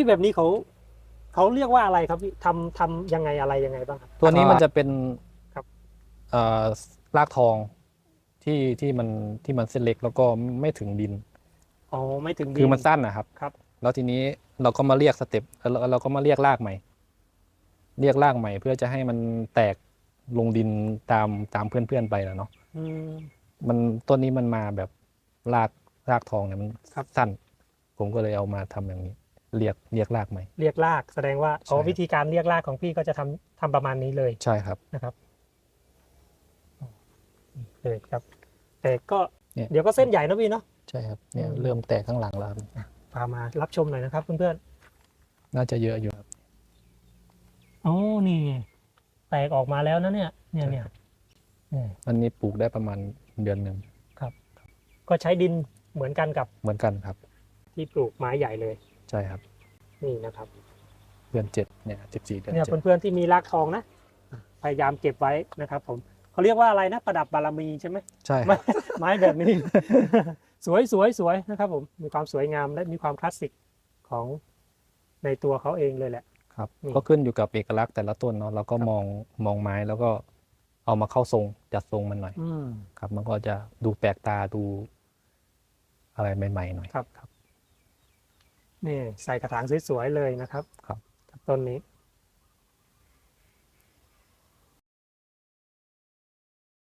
พี่แบบนี้เขาเขาเรียกว่าอะไรครับพี่ทำทำยังไงอะไรยังไงบ้างครับ ตัวนี้มันจะเป็นครับ เอ่อรากทองที่ที่มันที่มันเส้นเล็กแล้วก็ไม่ถึงดิน อ๋อไม่ถึงดิคือมันสั้นนะครับ ครับ แล้วทีนี้เราก็มาเรียกสเต็ปแล้วเราก็มาเรียกรากใหม่ เรียกรากใหม่ เพื่อจะให้มันแตกลงดินตามตามเพื่อนๆไปแล้วเนาะ อืม มันต้นนี้มันมาแบบรากรากทองเนี่ยมันครับ สั้น ผมก็เลยเอามาทำอย่างนี้ เรียกเรียกรากใหม่เรียกลากแสดงว่าอ๋อใช่ วิธีการเรียกลากของพี่ก็จะทำทำประมาณนี้เลยใช่ครับ นะครับเลยครับ แต่ก็เนี่ย เดี๋ยวก็เส้นใหญ่นะพี่เนาะ ใช่ครับเนี่ยอืม เริ่มแตกข้างหลังแล้วครับพามารับชมหน่อยนะครับเพื่อนน่าจะเยอะอยู่ครับๆอ๋อนี่ไงแตกออกมาแล้วนะเนี่ย เนี่ยเนี่ยเนี่ยอันนี้ปลูกได้ประมาณเดือนหนึ่งก็ใช้ดินเหมือนกันกับเหมือนกันครับ ที่ปลูกไม้ใหญ่เลย ใช่ครับนี่นะครับเดือนเจ็ดเนี่ยสิบสี่เดือนเนี่ยเจ็ดเพื่อนๆที่มีรากทองนะพยายามเก็บไว้นะครับผมเขาเรียกว่าอะไรนะประดับบารมีใช่ไหมใช่คไม้รับไม้แบบนี้ สวยสวยสวยนะครับผมมีความสวยงามและมีความคลาสสิกของในตัวเขาเองเลยแหละ ครับนี่ก็ขึ้นอยู่กับเอกลักษณ์แต่ละต้นเนาะเราก็มองมองไม้แล้วก็เอามาเข้าทรงจัดทรงมันหน่อย อืม ครับ มันก็จะดูแปลกตาดูอะไรใหม่ๆหน่อย ครับ นี่ใส่กระถางสวยๆเลยนะครับครับกับต้นนี้